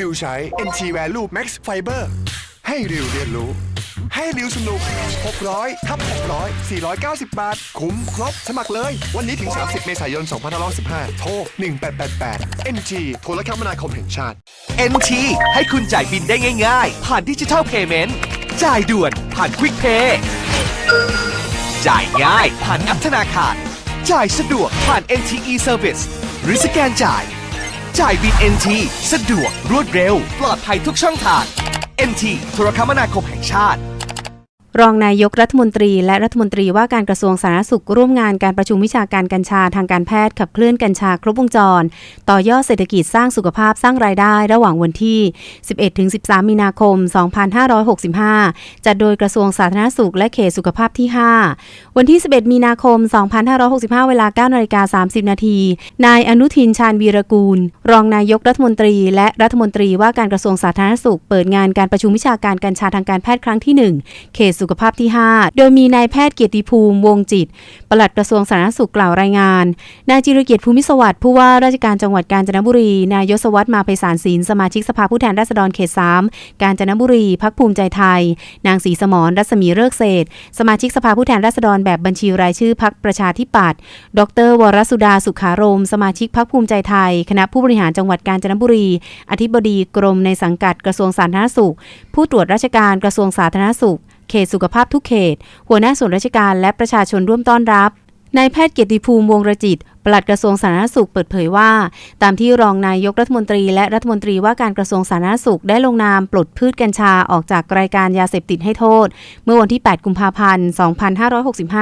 ริวใช้ NT Value Max Fiber ให้ริวเรียนรู้ ให้ริวสนุก 600ทับ600 490 บาท คุ้มครบ สมัครเลย วันนี้ถึง 30 เมษายน 2515 โทร 1888 NT โทรคมนาคมแห่งชาติ NT ให้คุณจ่ายบินได้ง่ายๆ ผ่านดิจิทัลเพย์เมนต์จ่ายด่วนผ่านควิกเพย์จ่ายง่ายผ่านแอปธนาคาร จ่ายสะดวกผ่าน NTE Service หรือสแกนจ่าย จ่ายบิน NT สะดวกรวดเร็ว ปลอดภัยทุกช่องทาง NT โทรคมนาคมแห่งชาติ รองนายกรัฐมนตรีและรัฐมนตรีว่าการกระทรวงสาธารณสุขร่วมงานการประชุมวิชาการกัญชาทางการแพทย์ขับเคลื่อนกัญชาครบวงจร ต่อยอดเศรษฐกิจสร้างสุขภาพสร้างรายได้ระหว่างวันที่ 11-13 มีนาคม 2565 จัดโดยกระทรวงสาธารณสุขและเขตสุขภาพที่ 5 วันที่ 11 มีนาคม 2565 เวลา9นาฬิกา30 นาที นายอนุทินชาญวีรกูล รองนายกรัฐมนตรี และรัฐมนตรีว่าการกระทรวงสาธารณสุข เปิดงานการประชุมวิชาการกัญชาทางการแพทย์ครั้งที่ 1 เขตสุขภาพที่ 5 โดยมีนายแพทย์เกียรติภูมิวงศ์จิต ปลัดกระทรวงสาธารณสุขกล่าวรายงาน นายจิรเกียรติภูมิสวัสดิ์ผู้ว่าราชการจังหวัดกาญจนบุรี นายยศวัฒน์มาไพศาลศิลป์สมาชิกสภาผู้แทนราษฎรเขต 3 กาญจนบุรี พักภูมิใจไทย นางศรีสมรรัศมีเลิกเศษ สมาชิกสภาผู้แทนราษฎรแบบบัญชีรายชื่อพักประชาธิปัตย์ ดร วรสุดาสุขารม สมาชิกพักภูมิใจไทย คณะผู้บริหารจังหวัดกาญจนบุรี อธิบดีกรมในสังกัดกระทรวงสาธารณสุข ผู้ตรวจราชการกระทรวงสาธารณสุข เขตสุขภาพทุกเขต หัวหน้าส่วนราชการและประชาชนร่วมต้อนรับนายแพทย์เกียรติภูมิวงศ์รจิต ปลัดกระทรวงสาธารณสุขเปิดเผยว่า ตามที่รองนายกรัฐมนตรี และรัฐมนตรีว่าการกระทรวงสาธารณสุขได้ลงนามปลดพืชกัญชาออกจากรายการยาเสพติดให้โทษ เมื่อวันที่ 8 กุมภาพันธ์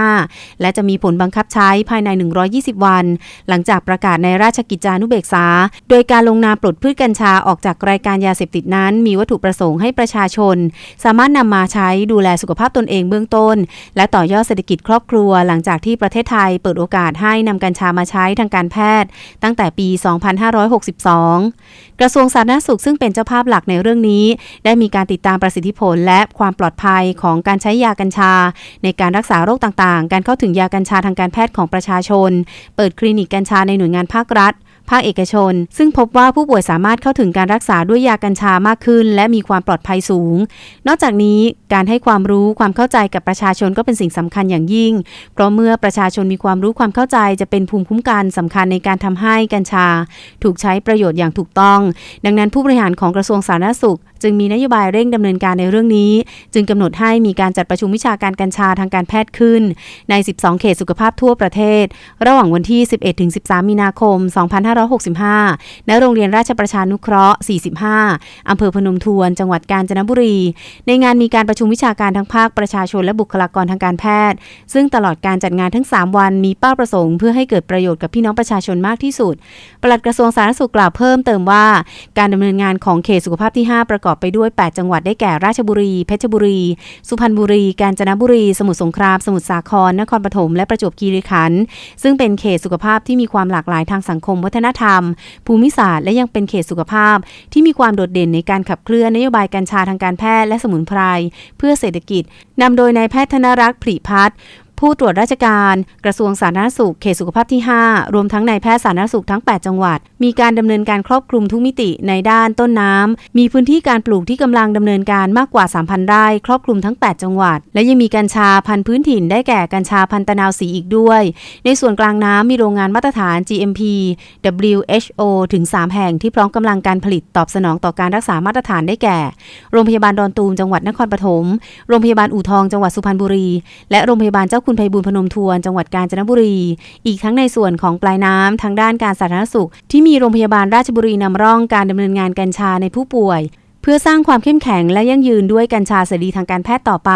2565 และจะมีผลบังคับใช้ภายใน 120 วัน หลังจากประกาศในราชกิจจานุเบกษา โดยการลงนามปลดพืชกัญชาออกจากรายการยาเสพติดนั้น มีวัตถุประสงค์ให้ประชาชน สามารถนำมาใช้ดูแลสุขภาพตนเองเบื้องต้น และต่อยอดเศรษฐกิจครอบครัว หลังจากที่ประเทศไทยเปิดโอกาสให้นำกัญชามาใช้ช้ทางการแพทย์ ตั้งแต่ปี 2562 กระทรวงสาธารณสุขซึ่งเป็นเจ้าภาพหลักในเรื่องนี้ ได้มีการติดตามประสิทธิผลและความปลอดภัยของการใช้ยากัญชา ในการรักษาโรคต่างๆ การเข้าถึงยากัญชาทางการแพทย์ของประชาชน เปิดคลินิกกัญชาในหน่วยงานภาครัฐ ภาคเอกชน ซึ่งพบว่าผู้ป่วยสามารถเข้าถึงการรักษาด้วยยากัญชามากขึ้น และมีความปลอดภัยสูง นอกจากนี้การให้ความรู้ความเข้าใจกับประชาชนก็เป็นสิ่งสำคัญอย่างยิ่ง เพราะเมื่อประชาชนมีความรู้ความเข้าใจจะเป็นภูมิคุ้มกันสำคัญในการทำให้กัญชา ถูกใช้ประโยชน์อย่างถูกต้อง ดังนั้นผู้บริหารของกระทรวงสาธารณสุข จึงมีนโยบายเร่งดำเนินการในเรื่องนี้ จึงกำหนดให้มีการจัดประชุมวิชาการกัญชาทางการแพทย์ขึ้น ใน 12 เขตสุขภาพทั่วประเทศ ระหว่างวันที่ 11-13 มีนาคม 2565 ณ โรงเรียนราชประชานุเคราะห์ 45 อำเภอพนมทวน จังหวัดกาญจนบุรี ในงานมีการประชุมวิชาการทั้งภาคประชาชนและบุคลากรทางการแพทย์ ซึ่งตลอดการจัดงานทั้ง 3 วันมีเป้าประสงค์เพื่อให้เกิดประโยชน์กับพี่น้องประชาชนมากที่สุด ปลัดกระทรวงสาธารณสุขกล่าวเพิ่มเติมว่า การดำเนินงานของเขตสุขภาพที่ 5 ประกอบไปด้วย 8 จังหวัดได้แก่ราชบุรี เพชรบุรี สุพรรณบุรี กาญจนบุรี สมุทรสงคราม สมุทรสาคร นครปฐม และประจวบคีรีขันธ์ ซึ่งเป็นเขตสุขภาพที่มีความหลากหลายทางสังคมวัฒนธรรม ภูมิศาสตร์ และยังเป็นเขตสุขภาพ ที่มีความโดดเด่นในการขับเคลื่อนนโยบายกัญชาทางการแพทย์และสมุนไพร เพื่อเศรษฐกิจนำโดยนายแพทย์ธนรักษ์ผลิพัฒน์ ผู้ตรวจราชการกระทรวงสาธารณสุขเขตสุขภาพที่ 5 รวมทั้งนายแพทย์สาธารณสุขทั้ง 8 จังหวัด มีการดำเนินการครอบคลุมทุกมิติในด้านต้นน้ำมีพื้นที่การปลูกที่กำลังดำเนินการมากกว่า 3,000 ไร่ครอบคลุมทั้ง 8 จังหวัด และยังมีกัญชาพันธุ์พื้นถิ่นได้แก่กัญชาพันธุ์ตะนาวสีอีกด้วย ในส่วนกลางน้ำมีโรงงานมาตรฐาน GMP WHO ถึง 3 แห่งที่พร้อมกำลังการผลิตตอบสนองต่อการรักษามาตรฐานได้แก่ โรงพยาบาลดอนตูมจังหวัดนครปฐมโรงพยาบาลอู่ทองจังหวัดสุพรรณบุรี และโรงพยาบาลเจ้าคุณไพบูลพนมทวนจังหวัดกาญจนบุรี อีกทั้งในส่วนของปลายน้ำทางด้านการสาธารณสุข ที่มีโรงพยาบาลราชบุรีนำร่องการดำเนินงานกัญชาในผู้ป่วย เพื่อสร้างความเข้มแข็งและยั่งยืนด้วยกัญชาเสรีทางการแพทย์ต่อไป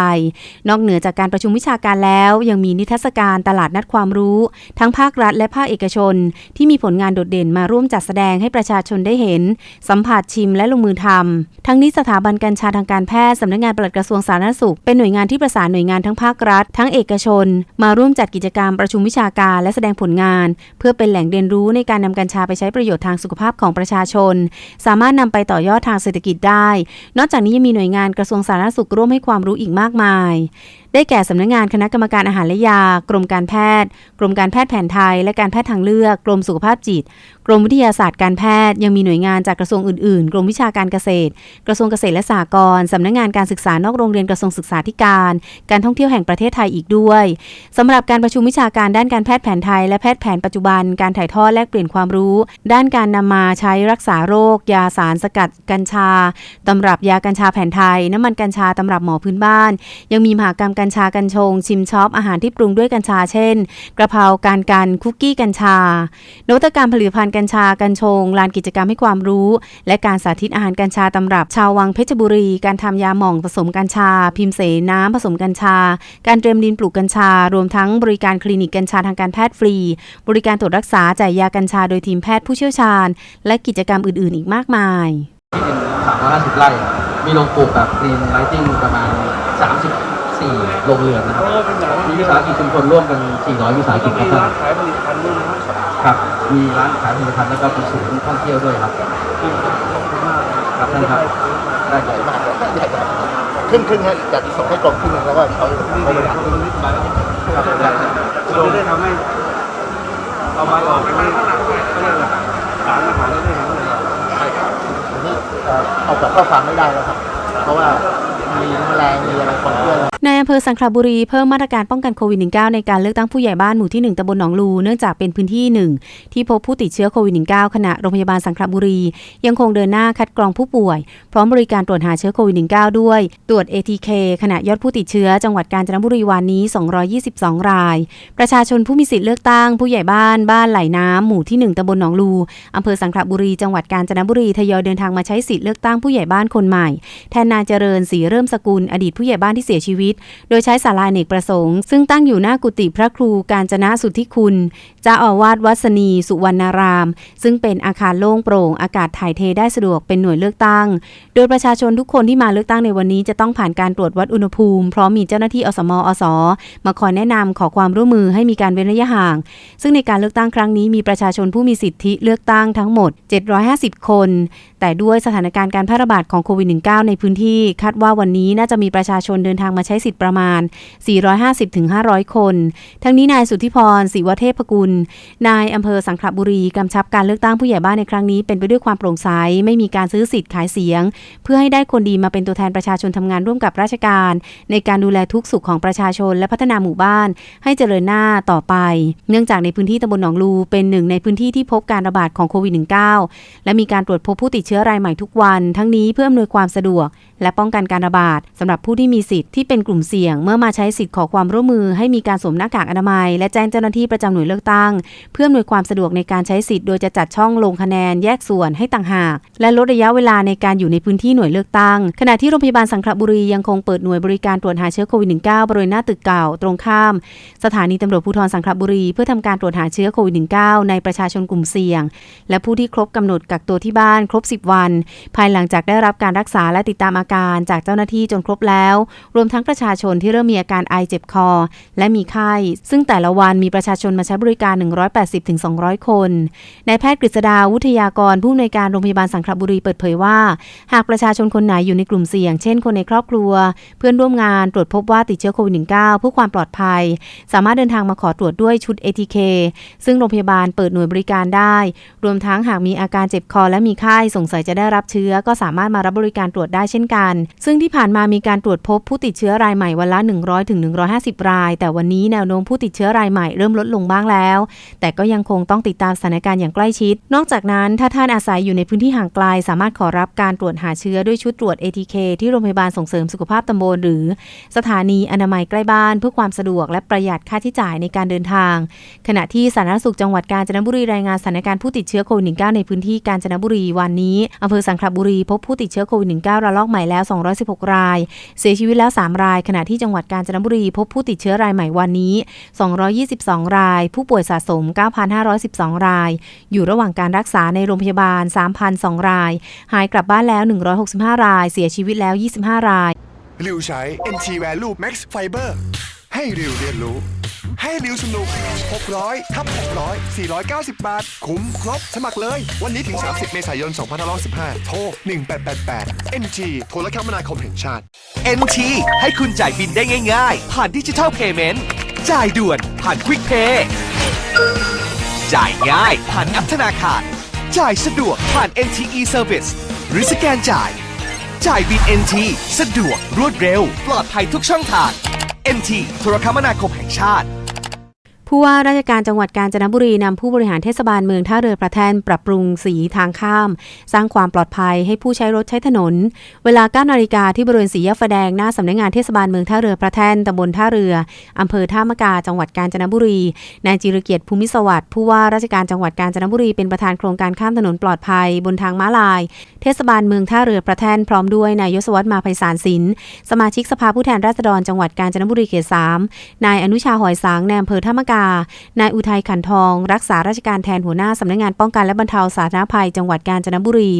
นอกเหนือจากการประชุมวิชาการแล้ว ยังมีนิทรรศการตลาดนัดความรู้ ทั้งภาครัฐและภาคเอกชน ที่มีผลงานโดดเด่นมาร่วมจัดแสดงให้ประชาชนได้เห็น สัมผัสชิมและลงมือทำทั้งนี้สถาบันกัญชาทางการแพทย์สำนักงานปลัดกระทรวงสาธารณสุขเป็นหน่วยงานที่ประสานหน่วยงานทั้งภาครัฐ ทั้งเอกชน มาร่วมจัดกิจกรรมประชุมวิชาการและแสดงผลงาน เพื่อเป็นแหล่งเรียนรู้ในการนำกัญชาไปใช้ประโยชน์ทางสุขภาพของประชาชน สามารถนำไปต่อยอดทางเศรษฐกิจได้นอกจากนี้ยังมีหน่วยงานกระทรวงสาธารณสุขร่วมให้ความรู้อีกมากมายได้แก่สำนักงานคณะกรรมการอาหารและยา กรมการแพทย์ กรมการแพทย์แผนไทย และการแพทย์ทางเลือก กรมสุขภาพจิต กรมวิทยาศาสตร์การแพทย์ ยังมีหน่วยงานจากกระทรวงอื่นๆ กรมวิชาการเกษตร กระทรวงเกษตรและสหกรณ์สำนักงานการศึกษานอกโรงเรียนกระทรวงศึกษาธิการ การท่องเที่ยวแห่งประเทศไทยอีกด้วยสำหรับการประชุมวิชาการด้านการแพทย์แผนไทย และแพทย์แผนปัจจุบัน การถ่ายทอดแลกเปลี่ยนความรู้ ด้านการนำมาใช้รักษาโรค ยาสารสกัดกัญชาตำรับยากัญชาแผนไทย น้ำมันกัญชาตำรับหมอพื้นบ้าน ยังมีมหากรรมกัญชากัญชง ชิมช็อปอาหารที่ปรุงด้วยกัญชาเช่น กระเพราการกันคุกกี้กัญชานวัตกรรมผลิตภัณฑ์กัญชากัญชง ลานกิจกรรมให้ความรู้ และการสาธิตอาหารกัญชาตำรับชาววังเพชรบุรี การทำยาหม่องผสมกัญชา พิมเสน้ำผสมกัญชา การเตรียมดินปลูกกัญชา รวมทั้งบริการคลินิกกัญชาทางการแพทย์ฟรี บริการตรวจรักษาจ่ายยากัญชาโดยทีมแพทย์ผู้เชี่ยวชาญ และกิจกรรมอื่น ๆ อีกมากมายที่เป็น350ไร่ มีโรงปลูกแบบกรีนไลติ้งประมาณ 34โรงเรือนนะครับมีวิสาหกิจชุมชนร่วมกัน 400 วิสาหกิจครับท่านขายผลิตภัณฑ์ด้วยนะครับครับมีร้านขายผลิตภัณฑ์แล้วก็เป็นศูนย์ท่องเที่ยวด้วยครับ ครับท่านครับ ได้ครับมากเลยใหญ่ครับครึ่งครึ่งๆฮะอยากจะส่งให้กรมครึ่งหนึงแล้วก็เขาเขาบริหารครึ่งหนึ่งครับได้ครับเราได้ทำให้เอามาออกไม่เขาเรียกอะไรสารอาหารได้ได้เห็นเลยใช่ครับอันนี้เอ่อเอาจากข้อความไม่ได้แล้วครับ เพราะว่ามีแมลงมีอะไรปนเปื้อนใน อำเภอสังขละบุรีเพิ่มมาตรการป้องกันโควิด -19 ในการเลือกตั้งผู้ใหญ่บ้านหมู่ที่ 1ตำบลหนองลู เนื่องจากเป็นพื้นที่หนึ่งที่พบผู้ติดเชื้อโควิด -19 ขณะโรงพยาบาลสังขละบุรี ยังคงเดินหน้าคัดกรองผู้ป่วย พร้อมบริการตรวจหาเชื้อโควิด -19 ด้วย ตรวจ ATK ขณะยอดผู้ติดเชื้อจังหวัดกาญจนบุรีวันนี้ 222 ราย ประชาชนผู้มีสิทธิ์เลือกตั้งผู้ใหญ่บ้านบ้านไหลน้ำหมู่ที่ 1ตำบลหนองลูอำเภอสังขละบุรีจังหวัดกาญจนบุรีทยอยเดินทางมาใช้สิทธิ์เลือกตั้งผู้ใหญ่บ้านคนใหม่แทนนายเจริญศรีเริ่มสกุลอดีตผู้ใหญ่บ้านที่เสียชีวิตโดยใช้ศาลาเนกประสงค์ ซึ่งตั้งอยู่หน้ากุฏิพระครูการจนะสุทธิคุณเจ้าอาวาสวัสนีสุวรรณาราม ซึ่งเป็นอาคารโล่งโปร่ง อากาศถ่ายเทได้สะดวกเป็นหน่วยเลือกตั้ง โดยประชาชนทุกคนที่มาเลือกตั้งในวันนี้จะต้องผ่านการตรวจวัดอุณหภูมิ พร้อมมีเจ้าหน้าที่อสมอสมาคอยแนะนำขอความร่วมมือให้มีการเว้นระยะห่าง ซึ่งในการเลือกตั้งครั้งนี้มีประชาชนผู้มีสิทธิเลือกตั้งทั้งหมด 750 คน แต่ด้วยสถานการณ์การแพร่ระบาดของโควิด -19 ในพื้นที่ คาดว่าวันนี้น่าจะมีประชาชนเดินทางมาใช้สิทธิประมาณ 450-500 คน ทั้งนี้นายสุทธิพรศรีวเทพกุล นายอำเภอสังขละบุรีกำชับการเลือกตั้งผู้ใหญ่บ้านในครั้งนี้เป็นไปด้วยความโปร่งใสไม่มีการซื้อสิทธิ์ขายเสียง เพื่อให้ได้คนดีมาเป็นตัวแทนประชาชนทำงานร่วมกับราชการ ในการดูแลทุกสุขของประชาชนและพัฒนาหมู่บ้าน ให้เจริญหน้าต่อไป เนื่องจากในพื้นที่ตำบลหนองลูเป็นหนึ่งในพื้นที่ที่พบการระบาดของโควิด -19 และมีการตรวจพบผู้ติดเชื้อรายใหม่ทุกวัน ทั้งนี้เพื่ออำนวยความสะดวก และป้องกันการระบาดสำหรับผู้ที่มีสิทธิ์ที่เป็นกลุ่มเสี่ยง เมื่อมาใช้สิทธิ์ขอความร่วมมือให้มีการสวมหน้ากากอนามัย และแจ้งเจ้าหน้าที่ประจำหน่วยเลือกตั้ง เพื่ออำนวยความสะดวกในการใช้สิทธิ์โดยจะจัดช่องลงคะแนนแยกส่วนให้ต่างหาก และลดระยะเวลาในการอยู่ในพื้นที่หน่วยเลือกตั้ง ขณะที่โรงพยาบาลสังขละบุรียังคงเปิดหน่วยบริการตรวจหาเชื้อโควิด -19 บริเวณหน้าตึกเก่าตรงข้าม สถานีตำรวจภูธรสังขละบุรี เพื่อทำการตรวจหาเชื้อโควิด -19 ในประชาชนกลุ่มเสี่ยง และผู้ที่ครบกำหนดกักตัวที่บ้านครบ 10 วัน ภายหลังจากได้รับการรักษาและติดตามอาการจากเจ้าหน้าที่จนครบแล้ว รวมทั้งประชาชนที่เริ่มมีอาการไอเจ็บคอ และมีไข้ ซึ่งแต่ละวันมีประชาชนมาใช้บริการ 180-200 คนนายแพทย์กฤษดาวุทยากรผู้อำนวยการโรงพยาบาลสังขละบุรีเปิดเผยว่า หากประชาชนคนไหนอยู่ในกลุ่มเสี่ยง เช่นคนในครอบครัว เพื่อนร่วมงานตรวจพบว่าติดเชื้อโควิด -19 เพื่อความปลอดภัย สามารถเดินทางมาขอตรวจด้วยชุด ATK ซึ่งโรงพยาบาลเปิดหน่วยบริการได้ รวมทั้งหากมีอาการเจ็บคอและมีไข้สงสัยจะได้รับเชื้อ ก็สามารถมารับบริการตรวจได้เช่นกัน ซึ่งที่ผ่านมามีการตรวจพบผู้ติดเชื้อรายใหม่วันละ 100ถึง150 ราย แต่วันนี้แนวโน้มผู้ติดเชื้อรายใหม่เริ่มลดลงบ้างแล้ว แต่ก็ยังคงต้องติดตามสถานการณ์อย่างใกล้ชิด นอกจากนั้นถ้าท่านอาศัยอยู่ในพื้นที่ห่างไกล สามารถขอรับการตรวจหาเชื้อด้วยชุดตรวจ ATK ที่โรงพยาบาลส่งเสริมสุขภาพตำบลหรือ สถานีอนามัยใกล้บ้าน เพื่อความสะดวกและประหยัดค่าใช้จ่ายในการเดินทาง ขณะที่สาธารณสุขจังหวัดกาญจนบุรีรายงานสถานการณ์ผู้ติดเชื้อโควิด -19 ในพื้นที่กาญจนบุรีวันนี้อำเภอสังขละบุรีพบผู้ติดเชื้อโควิด -19 ระลอกใหม่แล้ว 216 ราย เสียชีวิตแล้ว 3 รายขณะที่จังหวัดกาญจนบุรีพบผู้ติดเชื้อรายใหม่วันนี้ 222 ราย ผู้ป่วยสะสม 9,512 ราย อยู่ระหว่างการรักษาในโรงพยาบาล 3,002 ราย หายกลับบ้านแล้ว 165 ราย เสียชีวิตแล้ว 25 รายริวใช้ NT Value Max Fiber ให้ริวเรียนรู้ ให้ริวสนุก 600ทับ600 490 บาท คุ้มครบ สมัครเลย วันนี้ถึง 30 เมษายน 2515โทร 1888 NG โทรคมนาคมแห่งชาติ NT ให้คุณจ่ายบินได้ง่าย ๆ ผ่านดิจิทัลเพย์เมนต์จ่ายด่วน ผ่านควิกเพย์จ่ายง่าย ผ่านแอปธนาคาร จ่ายสะดวกผ่าน NTE Service หรือสแกนจ่าย จ่ายบิน NT สะดวกรวดเร็ว ปลอดภัยทุกช่องทาง NT โทรคมนาคมแห่งชาติ ผู้ว่าราชการจังหวัดกาญจนบุรีนำผู้บริหารเทศบาลเมืองท่าเรือประแทนปรับปรุงสีทางข้าม สร้างความปลอดภัยให้ผู้ใช้รถใช้ถนน เวลา9นาฬิกาที่บริเวณสีแยกไฟแดงหน้าสำนักงานเทศบาลเมืองท่าเรือประแทนตำบลท่าเรืออำเภอท่ามะกาจังหวัดกาญจนบุรีนายจิรเกียรติภูมิสวัสดิ์ผู้ว่าราชการจังหวัดกาญจนบุรีเป็นประธานโครงการข้ามถนนปลอดภัย บนทางม้าลาย เทศบาลเมืองท่าเรือประแทนพร้อมด้วยนายยศวัฒน์มาไพศาลสินสมาชิกสภาผู้แทนราษฎรจังหวัดกาญจนบุรีเขตสามนายอนุชาหอยสางในอำเภอท่ามะกานายอุทัยขันทอง รักษาราชการแทนหัวหน้าสำนักงานป้องกันและบรรเทาสาธารณภัยจังหวัดกาญจนบุรี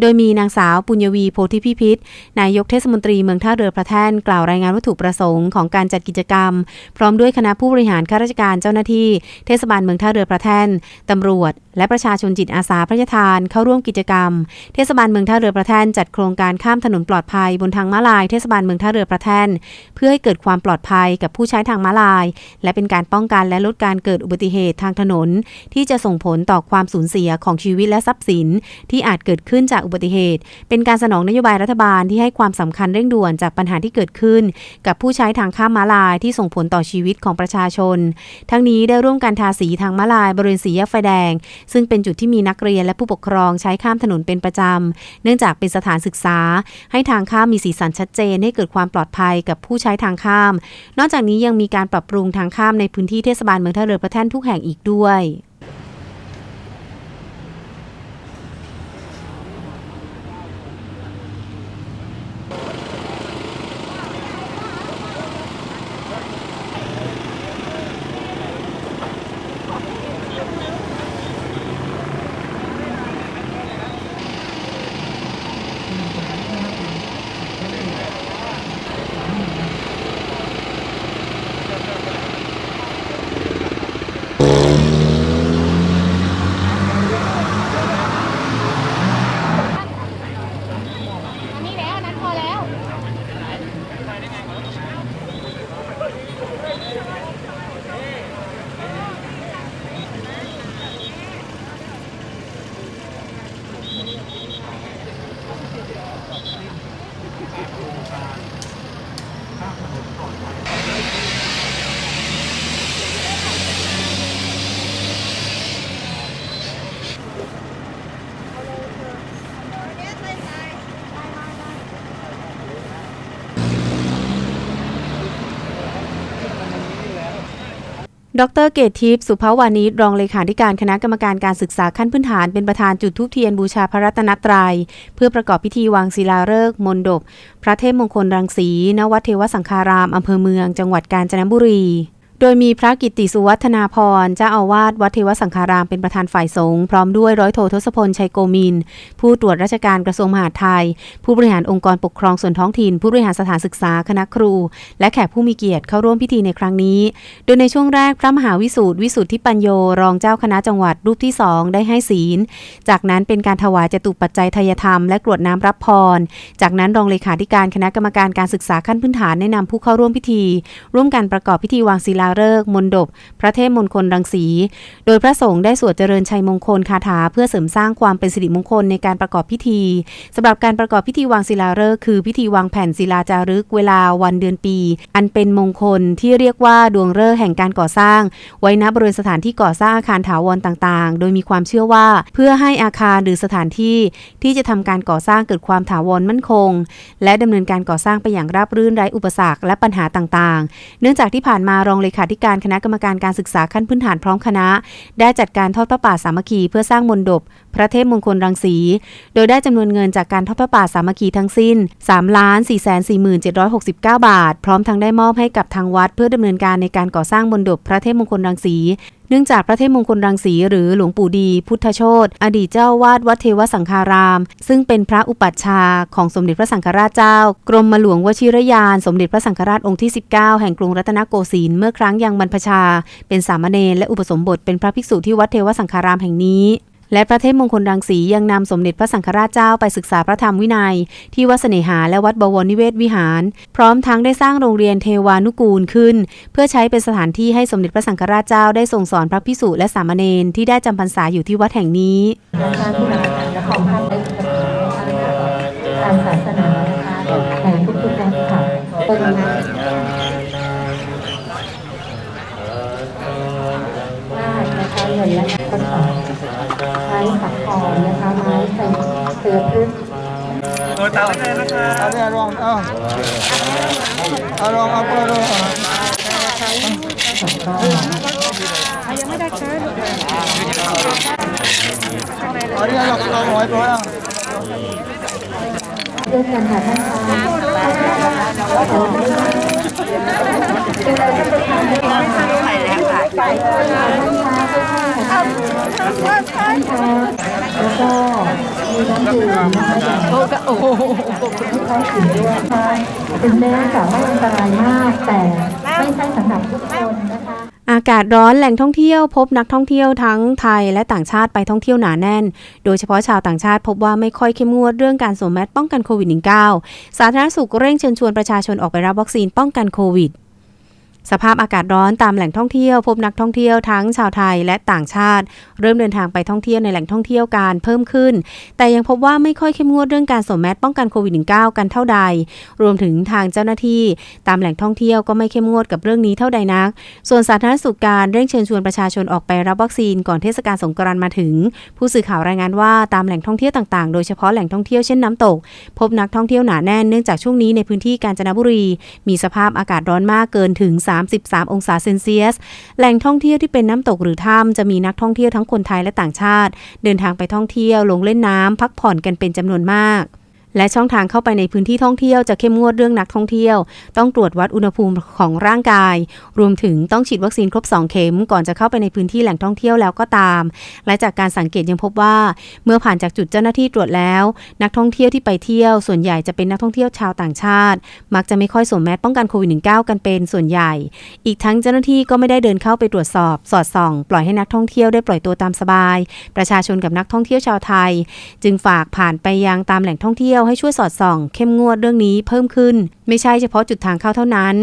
โดยมีนางสาวปุญญวีโพธิพิพิธนายกเทศมนตรีเมืองท่าเรือพระแท่นกล่าวรายงานวัตถุประสงค์ของการจัดกิจกรรม พร้อมด้วยคณะผู้บริหารข้าราชการเจ้าหน้าที่ เทศบาลเมืองท่าเรือพระแท่นตำรวจ และประชาชนจิตอาสาพระราชทานเข้าร่วมกิจกรรม เทศบาลเมืองท่าเรือประแทนจัดโครงการข้ามถนนปลอดภัยบนทางม้าลายเทศบาลเมืองท่าเรือประแทนเพื่อให้เกิดความปลอดภัยกับผู้ใช้ทางม้าลาย และเป็นการป้องกันและลดการเกิดอุบัติเหตุทางถนน ที่จะส่งผลต่อความสูญเสียของชีวิตและทรัพย์สิน ที่อาจเกิดขึ้นจากอุบัติเหตุ เป็นการสนองนโยบายรัฐบาลที่ให้ความสำคัญเร่งด่วนจากปัญหาที่เกิดขึ้น กับผู้ใช้ทางข้ามม้าลายที่ส่งผลต่อชีวิตของประชาชน ทั้งนี้ได้ร่วมกันทาสีทางม้าลายบริเวณสีแยกไฟแดงซึ่งเป็นจุดที่มีนักเรียนและผู้ปกครองใช้ข้ามถนนเป็นประจำ เนื่องจากเป็นสถานศึกษา ให้ทางข้ามมีสีสันชัดเจนให้เกิดความปลอดภัยกับผู้ใช้ทางข้าม นอกจากนี้ยังมีการปรับปรุงทางข้ามในพื้นที่เทศบาลเมืองท่าเรือพระแท่นทุกแห่งอีกด้วย ดรเกตทิพย์สุภาวานิชรองเลขาธิการคณะกรรมการการศึกษาขั้นพื้นฐานเป็นประธานจุดทูปเทียนบูชาพระรัตนตรัย เพื่อประกอบพิธีวางศิลาฤกษ์มนดบ พระเทพมงคลรังสี ณ วัดเทวสังคาราม อำเภอเมือง จังหวัดกาญจนบุรี โดยมีพระกิตติสุวัฒนาพรเจ้าอาวาสวัดเทวสังคารามเป็นประธานฝ่ายสงฆ์พร้อมด้วยร้อยโททศพลชัยโกมิน ผู้ตรวจราชการกระทรวงมหาดไทย ผู้บริหารองค์กรปกครองส่วนท้องถิ่น ผู้บริหารสถานศึกษาคณะครู และแขกผู้มีเกียรติเข้าร่วมพิธีในครั้งนี้ โดยในช่วงแรกพระมหาวิสูตรวิสุทธิปัญโยรองเจ้าคณะจังหวัดรูปที่สองได้ให้ศีล จากนั้นเป็นการถวายจตุปัจจัยทายธรรมและกรวดน้ำรับพร จากนั้นรองเลขาธิการคณะกรรมการการศึกษาขั้นพื้นฐานแนะนำผู้เข้าร่วมพิธี ร่วมกันประกอบพิธีวางศิลาาฤกษ์มนดบ พระเทพมงคลรังสี โดยพระสงฆ์ได้สวดเจริญชัยมงคลคาถาเพื่อเสริมสร้างความเป็นสิริมงคลในการประกอบพิธีสำหรับการประกอบพิธีวางศิลาฤกษ์คือพิธีวางแผ่นศิลาจารึกเวลาวันเดือนปี อันเป็นมงคลที่เรียกว่าดวงฤกษ์แห่งการก่อสร้าง ไว้ณบริเวณสถานที่ก่อสร้างอาคารถาวรต่างๆ โดยมีความเชื่อว่าเพื่อให้อาคารหรือสถานที่ที่จะทำการก่อสร้างเกิดความถาวรมั่นคง และดำเนินการก่อสร้างไปอย่างราบรื่นไร้อุปสรรคและปัญหาต่างๆ เนื่องจากที่ผ่านมารองเลขาธิการคณะกรรมการการศึกษาขั้นพื้นฐานพร้อมคณะ ได้จัดการทอดพระป่าสามัคคีเพื่อสร้างมนดบ พระเทพมงคลรังสี โดยได้จำนวนเงินจากการทอดพระป่าสามัคคีทั้งสิ้น 3 ล้าน 4 4 7 6 9 บาท พร้อมทั้งได้มอบให้กับทางวัด เพื่อดำเนินการในการก่อสร้างมนดบพระเทพมงคลรังสีเนื่องจากพระเทพมงคลรังสีหรือหลวงปู่ดี พุทธโชตอดีตเจ้าวาดวัดเทวสังฆาราม ซึ่งเป็นพระอุปัชฌาย์ของสมเด็จพระสังฆราชเจ้า กรมหลวงวชิรยาน สมเด็จพระสังฆราชองค์ที่ 19 แห่งกรุงรัตนโกสินทร์เมื่อครั้งยังบรรพชา เป็นสามเณรและอุปสมบทเป็นพระภิกษุที่วัดเทวสังฆารามแห่งนี้ และพระเทพมงคลรังสียังนำสมเด็จพระสังฆราชเจ้าไปศึกษาพระธรรมวินัย ที่วัดเสน่หาและวัดบวรนิเวศวิหาร พร้อมทั้งได้สร้างโรงเรียนเทวานุกูลขึ้น เพื่อใช้เป็นสถานที่ให้สมเด็จพระสังฆราชเจ้าได้ทรงสอนพระพิสุและสามเณรที่ได้จำพรรษาอยู่ที่วัดแห่งนี้ทาและของท่านได้เสนอทางศาสนานะคะในทุกๆด้าค่ะเป็นว่านะคะเงินและกระ สักทองนะคะไม้ใส่เสือพึ่งตัวตาเลยนะคะเอาเนี่ยลองเอาเอาลองเอาเปิดเลยสักทองเอาเนี่ยลองลองหอยตัวอะเรื่องกันค่ะท่านคะ แล้วก็มีน้ำดื่มนะคะโอ้โหที่ใช้ดื่มด้วยค่ะถึงแม้จะไม่อันตรายมาก แต่ไม่ใช่สำหรับทุกคนนะคะอากาศร้อนแหล่งท่องเที่ยวพบนักท่องเที่ยวทั้งไทยและต่างชาติไปท่องเที่ยวหนาแน่น โดยเฉพาะชาวต่างชาติพบว่าไม่ค่อยเข้มงวดเรื่องการสวมแมสป้องกันโควิด -19 สาธารณสุขเร่งเชิญชวนประชาชนออกไปรับวัคซีนป้องกันโควิด สภาพอากาศร้อนตามแหล่งท่องเที่ยวพบนักท่องเที่ยวทั้งชาวไทยและต่างชาติ เริ่มเดินทางไปท่องเที่ยวในแหล่งท่องเที่ยวการเพิ่มขึ้น แต่ยังพบว่าไม่ค่อยเข้มงวดเรื่องการสวมแมสป้องกันโควิด -19 กันเท่าใด รวมถึงทางเจ้าหน้าที่ ตามแหล่งท่องเที่ยวก็ไม่เข้มงวดกับเรื่องนี้เท่าใดนัก ส่วนสาธารณสุขการเร่งเชิญชวนประชาชนออกไปรับวัคซีนก่อนเทศกาลสงกรานต์มาถึง ผู้สื่อข่าวรายงานว่าตามแหล่งท่องเที่ยวต่างๆ โดยเฉพาะแหล่งท่องเที่ยวเช่นน้ำตก พบนักท่องเที่ยวหนาแน่นเนื่องจากช่วงนี้ในพื้นที่กาญจนบุรี มีสภาพอากาศร้อนมากเกินถึง33 องศาเซนเซียส แหล่งท่องเที่ยวที่เป็นน้ำตกหรือถ้ำจะมีนักท่องเที่ยวทั้งคนไทยและต่างชาติ เดินทางไปท่องเที่ยวลงเล่นน้ำพักผ่อนกันเป็นจำนวนมาก และช่องทางเข้าไปในพื้นที่ท่องเที่ยวจะเข้มงวดเรื่องนักท่องเที่ยว ต้องตรวจวัดอุณหภูมิของร่างกาย รวมถึงต้องฉีดวัคซีนครบ 2 เข็ม ก่อนจะเข้าไปในพื้นที่แหล่งท่องเที่ยวแล้วก็ตาม และจากการสังเกตยังพบว่า เมื่อผ่านจากจุดเจ้าหน้าที่ตรวจแล้ว นักท่องเที่ยวที่ไปเที่ยวส่วนใหญ่จะเป็นนักท่องเที่ยวชาวต่างชาติ มักจะไม่ค่อยสวมแมสป้องกันโควิด -19 กันเป็นส่วนใหญ่ อีกทั้งเจ้าหน้าที่ก็ไม่ได้เดินเข้าไปตรวจสอบ สอดส่อง ปล่อยให้นักท่องเที่ยวได้ปล่อยตัวตามสบาย ประชาชนกับนักท่องเที่ยวชาวไทย จึงฝากผ่านไปยังตามแหล่งท่องเที่ยวให้ช่วยสอดส่อง เข้มงวดเรื่องนี้เพิ่มขึ้น ไม่ใช่เฉพาะจุดทางเข้าเท่านั้น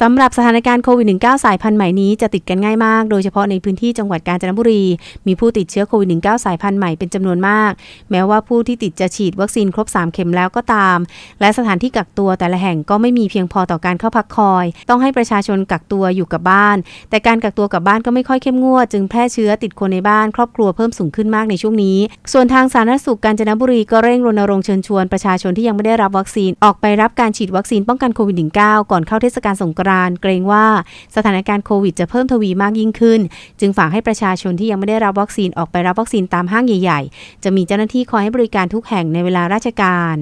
สำหรับสถานการณ์โควิด -19 สายพันธุ์ใหม่นี้จะติดกันง่ายมาก โดยเฉพาะในพื้นที่จังหวัดกาญจนบุรี มีผู้ติดเชื้อโควิด -19 สายพันธุ์ใหม่เป็นจำนวนมาก แม้ว่าผู้ที่ติดจะฉีดวัคซีนครบ 3 เข็มแล้วก็ตาม และสถานที่กักตัวแต่ละแห่งก็ไม่มีเพียงพอต่อการเข้าพักคอย ต้องให้ประชาชนกักตัวอยู่กับบ้าน แต่การกักตัวกับบ้านก็ไม่ค่อยเข้มงวด จึงแพร่เชื้อติดคนในบ้านครอบครัวเพิ่มสูงขึ้นมากในช่วงนี้ ส่วนทางสาธารณสุขกาญจนบุรีก็เร่งรณรงค์เชิญชวนประชาชนที่ยังไม่ได้รับวัคซีนออกไปรับการฉีดวัคซีนป้องกันโควิด -19 ก่อนเข้าเทศกาลสงกรานเกรงว่าสถานการณ์โควิดจะเพิ่มทวีมากยิ่งขึ้น จึงฝากให้ประชาชนที่ยังไม่ได้รับวัคซีนออกไปรับวัคซีนตามห้างใหญ่ ๆ จะมีเจ้าหน้าที่คอยให้บริการทุกแห่งในเวลาราชการ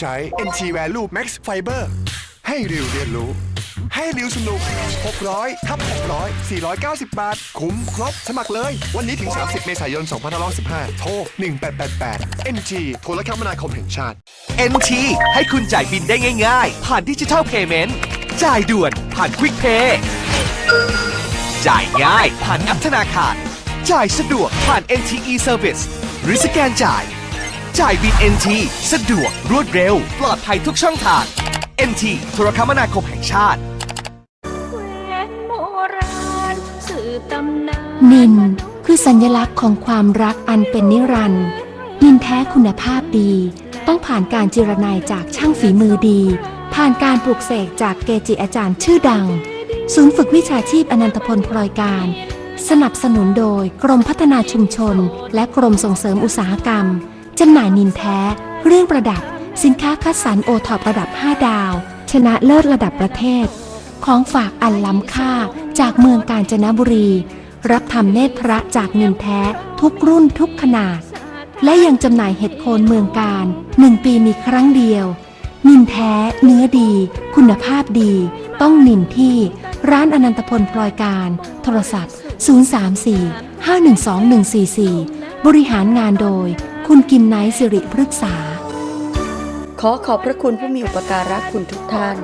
ใช้ NT Value Max Fiber ให้ริวเรียนรู้ ให้ริวสนุก 600ทับ600 490 บาท คุ้มครบ สมัครเลย วันนี้ถึง 30 เมษายน 2515โทร 1888 NG โทรคมนาคมแห่งชาติ NT ให้คุณจ่ายบินได้ง่ายๆ ผ่านดิจิทัลเพย์เมนต์จ่ายด่วนผ่านควิกเพย์จ่ายง่ายผ่านแอปธนาคาร จ่ายสะดวกผ่าน NTE Service หรือสแกนจ่าย จ่ายบิน NT สะดวกรวดเร็ว ปลอดภัยทุกช่องทาง NT โทรคมนาคมแห่งชาตินินคือสัญลักษณ์ของความรักอันเป็นนิรันดร์นินแท้คุณภาพดี ต้องผ่านการจิรนายจากช่างฝีมือดี ผ่านการปลูกเสกจากเกจิอาจารย์ชื่อดัง ศูนย์ฝึกวิชาชีพอนันตพลพลอยการ สนับสนุนโดยกรมพัฒนาชุมชน และกรมส่งเสริมอุตสาหกรรม จำหน่ายนินแท้ เรื่องประดับ สินค้าคัดสรรโอท็อประดับ 5 ดาว ชนะเลิศระดับประเทศ ของฝากอันล้ำค่าจากเมืองกาญจนบุรี รับทำเนตรพระจากนินแท้ ทุกรุ่นทุกขนาด และยังจำหน่ายเห็ดโคนเมืองการหนึ่งปีมีครั้งเดียว นินแท้ เนื้อดี คุณภาพดี ต้องนินที่ร้านอนันตพลพลอยการ โทรศัพท์ 034 512 144 บริหารงานโดย คุณกิมไนสิริพฤกษา ขอขอบพระคุณผู้มีอุปการะคุณทุกท่าน